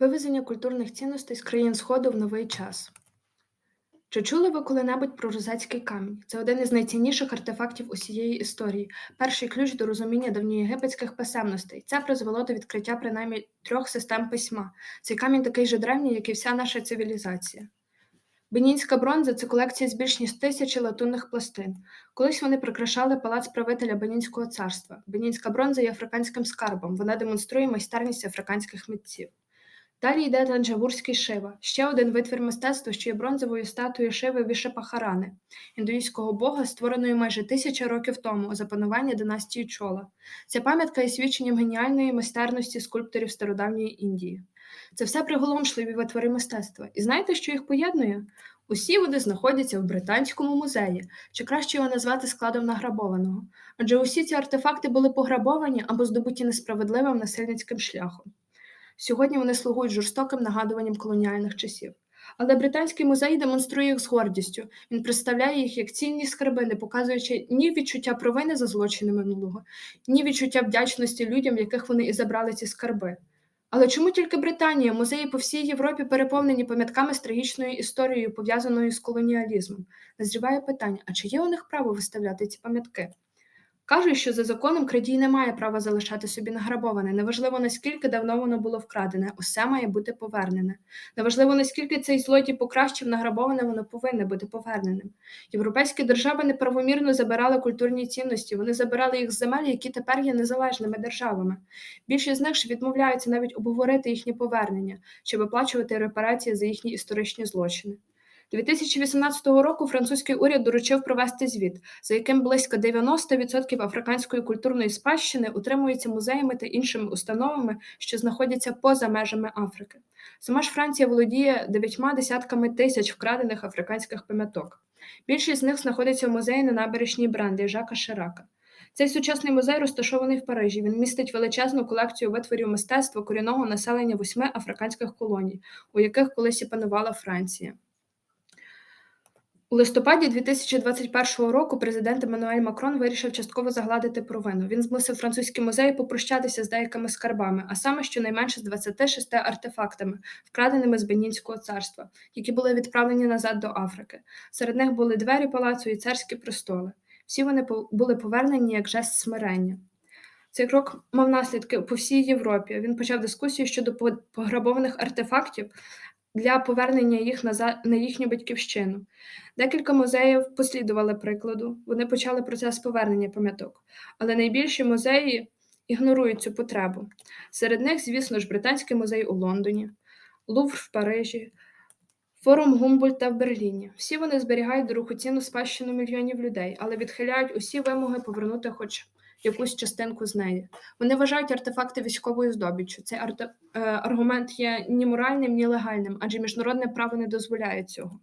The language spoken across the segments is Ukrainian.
Вивезення культурних цінностей з країн Сходу в новий час. Чи чули ви коли-небудь про Розацький камінь? Це один із найцінніших артефактів усієї історії, перший ключ до розуміння давньоєгипетських писемностей. Це призвело до відкриття принаймні трьох систем письма. Цей камінь такий же древній, як і вся наша цивілізація. Бенінська бронза це колекція з більш ніж тисячі латунних пластин. Колись вони прикрашали палац правителя Бенінського царства. Бенінська бронза є африканським скарбом. Вона демонструє майстерність африканських митців. Далі йде танджавурський шива, ще один витвір мистецтва, що є бронзовою статуєю шиви Вішапахарани, індуїзького бога, створеної майже тисяча років тому за панування династії Чола. Ця пам'ятка є свідченням геніальної майстерності скульпторів стародавньої Індії. Це все приголомшливі витвори мистецтва. І знаєте, що їх поєднує? Усі вони знаходяться в Британському музеї, чи краще його назвати складом награбованого. Адже усі ці артефакти були пограбовані або здобуті несправедливим насильницьким шляхом. Сьогодні вони слугують жорстоким нагадуванням колоніальних часів. Але британський музей демонструє їх з гордістю. Він представляє їх як цінні скарби, не показуючи ні відчуття провини за злочини минулого, ні відчуття вдячності людям, яких вони і забрали ці скарби. Але чому тільки Британія, музеї по всій Європі переповнені пам'ятками з трагічною історією, пов'язаною з колоніалізмом? Назріває питання: а чи є у них право виставляти ці пам'ятки? Кажуть, що за законом крадій не має права залишати собі награбоване. Неважливо, наскільки давно воно було вкрадене, усе має бути повернене. Неважливо, наскільки цей злодій покращив награбоване, воно повинне бути поверненим. Європейські держави неправомірно забирали культурні цінності, вони забирали їх з земель, які тепер є незалежними державами. Більшість з них ж відмовляються навіть обговорити їхнє повернення чи виплачувати репарації за їхні історичні злочини. 2018 року французький уряд доручив провести звіт, за яким близько 90% африканської культурної спадщини утримується музеями та іншими установами, що знаходяться поза межами Африки. Сама ж Франція володіє дев'ятьма десятками тисяч вкрадених африканських пам'яток. Більшість з них знаходиться в музеї на набережній Бранди Жака Ширака. Цей сучасний музей розташований в Парижі. Він містить величезну колекцію витворів мистецтва корінного населення восьми африканських колоній, у яких колись і панувала Франція. У листопаді 2021 року президент Еммануель Макрон вирішив частково загладити провину. Він змусив французькі музеї попрощатися з деякими скарбами, а саме щонайменше з 26 артефактами, вкраденими з Бенінського царства, які були відправлені назад до Африки. Серед них були двері палацу і царські престоли. Всі вони були повернені як жест смирення. Цей крок мав наслідки по всій Європі. Він почав дискусію щодо пограбованих артефактів, для повернення їх на їхню батьківщину. Декілька музеїв послідували прикладу, вони почали процес повернення пам'яток, але найбільші музеї ігнорують цю потребу. Серед них, звісно ж, Британський музей у Лондоні, Лувр в Парижі, Форум Гумбольта в Берліні. Всі вони зберігають дорогоцінну спадщину мільйонів людей, але відхиляють усі вимоги повернути хоч якусь частинку з неї. Вони вважають артефакти військовою здобіччю. Цей. Е, аргумент є ні моральним, ні легальним, адже міжнародне право не дозволяє цього.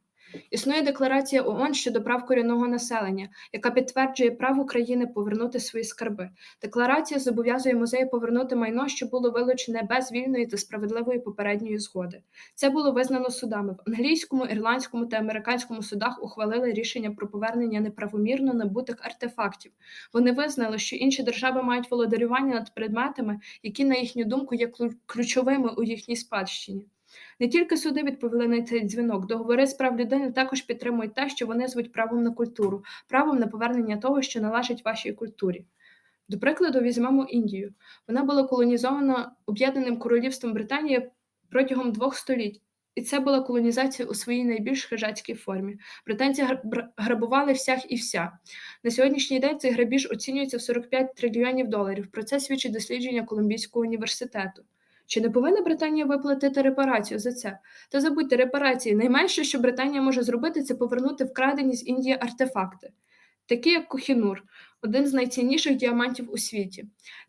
Існує декларація ООН щодо прав корінного населення, яка підтверджує право країни повернути свої скарби. Декларація зобов'язує музеї повернути майно, що було вилучене без вільної та справедливої попередньої згоди. Це було визнано судами в англійському, ірландському та американському судах. Ухвалили рішення про повернення неправомірно набутих артефактів. Вони визнали, що інші держави мають володарювання над предметами, які, на їхню думку, є ключовими у їхній спадщині. Не тільки суди відповіли на цей дзвінок, договори з прав людини також підтримують те, що вони звуть правом на культуру, правом на повернення того, що належить вашій культурі. До прикладу, візьмемо Індію. Вона була колонізована Об'єднаним Королівством Британії протягом двох століть. І це була колонізація у своїй найбільш хижацькій формі. Британці грабували всіх і вся. На сьогоднішній день цей грабіж оцінюється в 45 трильйонів доларів. Про це свідчить дослідження Колумбійського університету. Чи не повинна Британія виплатити репарацію за це? Та забудьте репарації. Найменше, що Британія може зробити, це повернути вкрадені з Індії артефакти, такі як Кохінур, один з найцінніших діамантів у світі.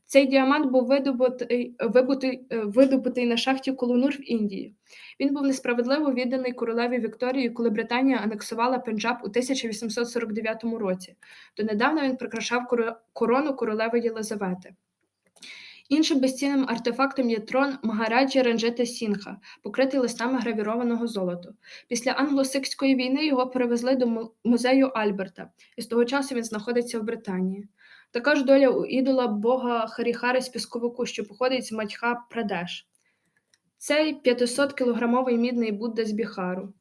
Цей діамант був видобутий, видобутий, е, видобутий на шахті Колонур в Індії. Він був несправедливо відданий королеві Вікторії, коли Британія анексувала Пенджаб у 1849 році. Донедавна він прикрашав корону королеви Єлизавети. Іншим безцінним артефактом є трон Магараджі Ранджета Сінха, покритий листами гравірованого золоту. Після англосикської війни його перевезли до музею Альберта, і з того часу він знаходиться в Британії. Така ж доля у ідола бога Харіхари з пісковику, що походить з Матьха Прадеш. Цей 500-кілограмовий мідний Будда з Біхару.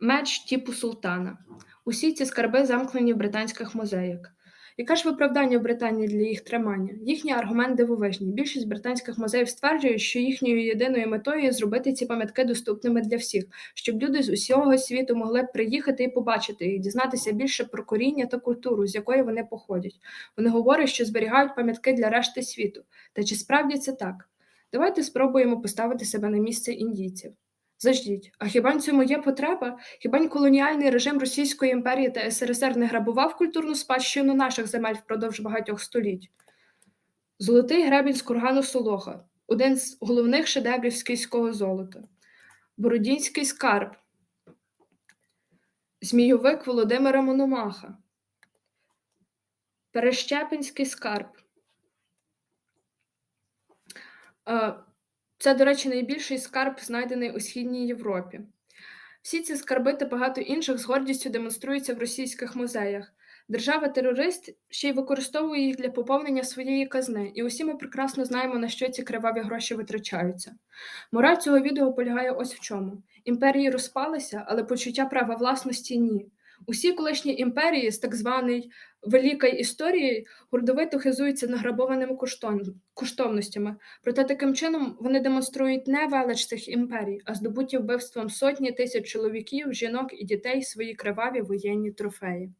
Меч Тіпу Султана. Усі ці скарби замкнені в британських музеях. Яке ж виправдання Британії для їх тримання? Їхній аргумент дивовижний. Більшість британських музеїв стверджують, що їхньою єдиною метою є зробити ці пам'ятки доступними для всіх, щоб люди з усього світу могли приїхати і побачити їх, дізнатися більше про коріння та культуру, з якої вони походять. Вони говорять, що зберігають пам'ятки для решти світу. Та чи справді це так? Давайте спробуємо поставити себе на місце індійців. Заждіть, а хіба в цьому є потреба? Хіба колоніальний режим Російської імперії та СРСР не грабував культурну спадщину наших земель впродовж багатьох століть? Золотий гребінь з кургану Солоха один з головних шедеврів скіфського золота. Бородінський скарб, Змійовик Володимира Мономаха, Перещепинський скарб. Це, до речі, найбільший скарб, знайдений у Східній Європі. Всі ці скарби та багато інших з гордістю демонструються в російських музеях. Держава-терорист ще й використовує їх для поповнення своєї казни, і усі ми прекрасно знаємо, на що ці криваві гроші витрачаються. Мораль цього відео полягає ось в чому: імперії розпалися, але почуття права власності ні. Усі колишні імперії з так званої великої історії гордовито хизуються награбованими коштовностями, проте таким чином вони демонструють не велич цих імперій, а здобуті вбивством сотні тисяч чоловіків, жінок і дітей свої криваві воєнні трофеї.